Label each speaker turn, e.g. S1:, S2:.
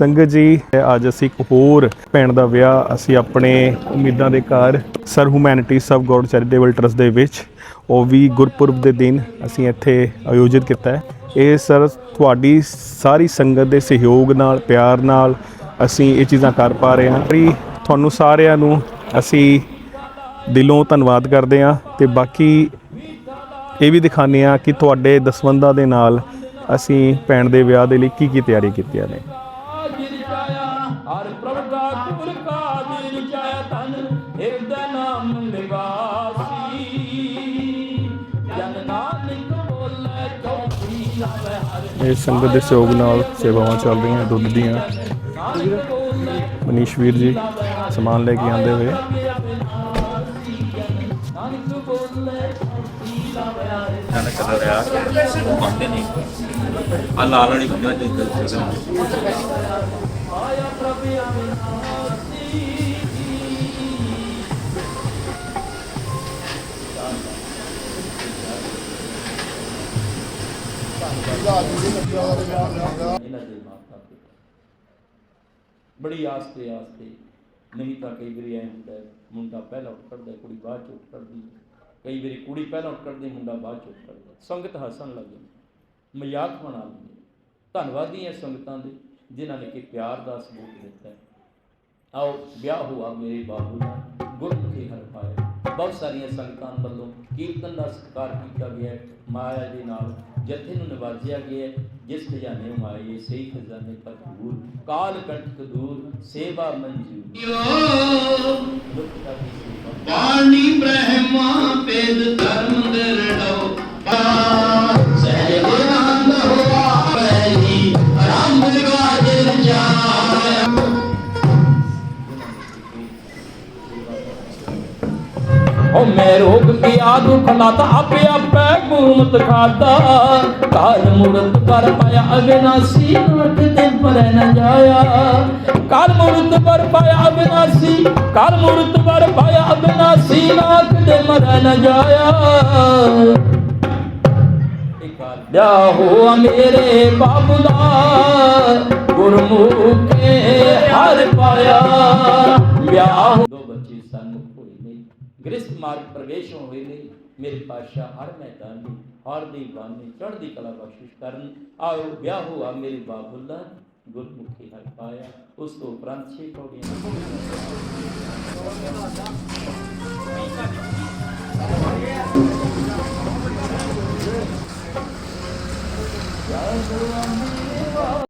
S1: ਸੰਗਤ ਜੀ, ਅੱਜ ਅਸੀਂ ਇੱਕ ਹੋਰ ਭੈਣ ਦਾ ਵਿਆਹ ਅਸੀਂ ਆਪਣੇ ਉਮੀਦਾਂ ਦੇ ਘਰ ਸਰ ਹਿਊਮੈਨਿਟੀ ਸਬ ਗੋਡ ਚੈਰੀਟੇਬਲ ਟਰਸਟ ਦੇ ਵਿੱਚ, ਉਹ ਵੀ ਗੁਰਪੁਰਬ ਦੇ ਦਿਨ ਅਸੀਂ ਇੱਥੇ ਆਯੋਜਿਤ ਕੀਤਾ ਹੈ। ਇਹ ਸਰ ਤੁਹਾਡੀ ਸਾਰੀ ਸੰਗਤ ਦੇ ਸਹਿਯੋਗ ਨਾਲ, ਪਿਆਰ ਨਾਲ ਅਸੀਂ ਇਹ ਚੀਜ਼ਾਂ ਕਰ ਪਾ ਰਹੇ ਹਾਂ। ਵੀ ਤੁਹਾਨੂੰ ਸਾਰਿਆਂ ਨੂੰ ਅਸੀਂ ਦਿਲੋਂ ਧੰਨਵਾਦ ਕਰਦੇ ਹਾਂ ਤੇ ਬਾਕੀ ਇਹ ਵੀ ਦਿਖਾਉਂਦੇ ਹਾਂ ਕਿ ਤੁਹਾਡੇ ਦਸਵੰਦਾਂ ਦੇ ਨਾਲ ਅਸੀਂ ਭੈਣ ਦੇ ਵਿਆਹ ਦੇ ਲਈ ਕੀ ਕੀ ਤਿਆਰੀ ਕੀਤੀਆਂ ਨੇ।
S2: ਚਾਇਆ ਤਨ ਹਿਰਦੈ ਨਾਮ ਨਿਵਾਸੀ। ਜਨ ਨਾਨਕ ਬੋਲੇ ਚੌਥੀ ਲਾਵੇ ਹਰ
S1: ਇਹ ਸੰਗਤ ਦੇ ਸਹਿਯੋਗ ਨਾਲ ਸੇਵਾਵਾਂ ਚੱਲ ਰਹੀਆਂ ਦੁੱਧ ਦੀਆਂ। ਮਨੀਸ਼ ਵੀਰ ਜੀ ਸਮਾਨ ਲੈ ਕੇ ਆਂਦੇ ਹੋਏ।
S2: ਨਾਨਕ ਬੋਲੇ ਚੌਥੀ ਲਾਵੇ ਹਰ
S3: ਨਾਲ ਕਲਰ ਆ ਉਹ ਮੰਨਦੇ ਨਹੀਂ ਆ ਲਾਲ ਵਾਲੀ ਬੰਦਾ ਜੀ
S2: ਆਇਆ ਪ੍ਰਭ ਅਵਿਨਾਸੀ ਇਹਨਾਂ ਬੜੀ ਆਸ ਤੇ ਨਹੀਂ ਤਾਂ ਕਈ ਵਾਰੀ ਐ ਹੁੰਦਾ ਮੁੰਡਾ ਪਹਿਲਾਂ ਉੱਠ ਕੁੜੀ ਬਾਅਦ ਚ ਉੱਠ ਕਈ ਵਾਰੀ ਕੁੜੀ ਪਹਿਲਾਂ ਉੱਠ ਖੜਦੀ ਮੁੰਡਾ ਬਾਅਦ ਚ ਉੱਠ ਸੰਗਤ ਹੱਸਣ ਲੱਗ ਜਾਂਦੀ ਮਜ਼ਾਕ ਬਣਾ ਲੈਂਦੀ ਧੰਨਵਾਦੀ ਹੈ ਸੰਗਤਾਂ ਦੇ, ਜਿਨ੍ਹਾਂ ਨੇ ਕਿ ਪਿਆਰ ਦਾ ਸਬੂਤ ਦਿੱਤਾ ਆਓ, ਵਿਆਹ ਹੋਆ ਮੇਰੇ ਬਾਬੂ ਦਾ, ਗੁਰਮੁਖੀ ਬਹੁਤ ਸਾਰੀਆਂ ਸੰਗਤਾਂ ਵੱਲੋਂ ਕੀਰਤਨ ਦਾ ਸਤਿਕਾਰ ਕੀਤਾ ਗਿਆ ਮਾਇਆ ਦੇ ਨਾਲ ਜਥੇ ਨੂੰ ਨਵਾਜਿਆ ਗਿਆ ਜਿਸ ਖਜ਼ਾਨੇ ਮਾਏ ਸਹੀ ਖਜ਼ਾਨੇ ਭਰਪੂਰ ਕਾਲ ਕੰਟਕ ਦੂਰ ਸੇਵਾ ਸੇਵਾ
S4: ਪਾਣੀ ਬ੍ਰਹਮਾ
S2: ਓ ਮੈਂ ਰੋਗ ਪਿਆ, ਦੁਖ ਲਾਤਾ ਆਪੇ ਆਪੇ ਗੁਰਮਤ ਖਾਦਾ ਕਾਲ ਮੂਰਤ ਪਰ ਪਾਇਆ, ਅਗਨਾਸੀ ਨਾਟ ਤੇ ਪਰ ਨ ਜਾਇਆ। ਕਾਲ ਮੂਰਤ ਪਰ ਪਾਇਆ, ਅਗਨਾਸੀ ਕਾਲ ਮੂਰਤ ਪਰ ਪਾਇਆ, ਅਗਨਾਸੀ ਨਾਟ ਤੇ ਮਰ ਨ ਜਾਇਆ। ਵਿਆਹ ਹੋਆ ਮੇਰੇ ਬਾਬੂ ਦਾ, ਗੁਰਮੁਖੇ ਹਰ ਪਾਇਆ। ਵਿਆਹ ਦੋ ਬੱਚੇ ਸਨਮੁਖ ਹੋਏ ਨੇ ਗ੍ਰਸਥ ਮਾਰਗ ਪ੍ਰਵੇਸ਼ ਹੋਏ ਨੇ, ਮੇਰੇ ਪਾਤਸ਼ਾਹ, ਹਰ ਮੈਦਾਨੀ ਹਰ ਦੀ ਬਾਨੀ ਚੜ੍ਹਦੀ ਕਲਾ ਬਖਸ਼ਿਸ਼ ਕਰਨ। ਆਓ, ਵਿਆਹ ਹੋਆ ਮੇਰੇ ਬਾਬੂਲਾ, ਗੁਰਮੁਖੀ ਹਰ ਪਾਇਆ। ਉਸ ਤੋਂ ਉਪਰੰਤ ਛੇ ਕੌੜੀਆਂ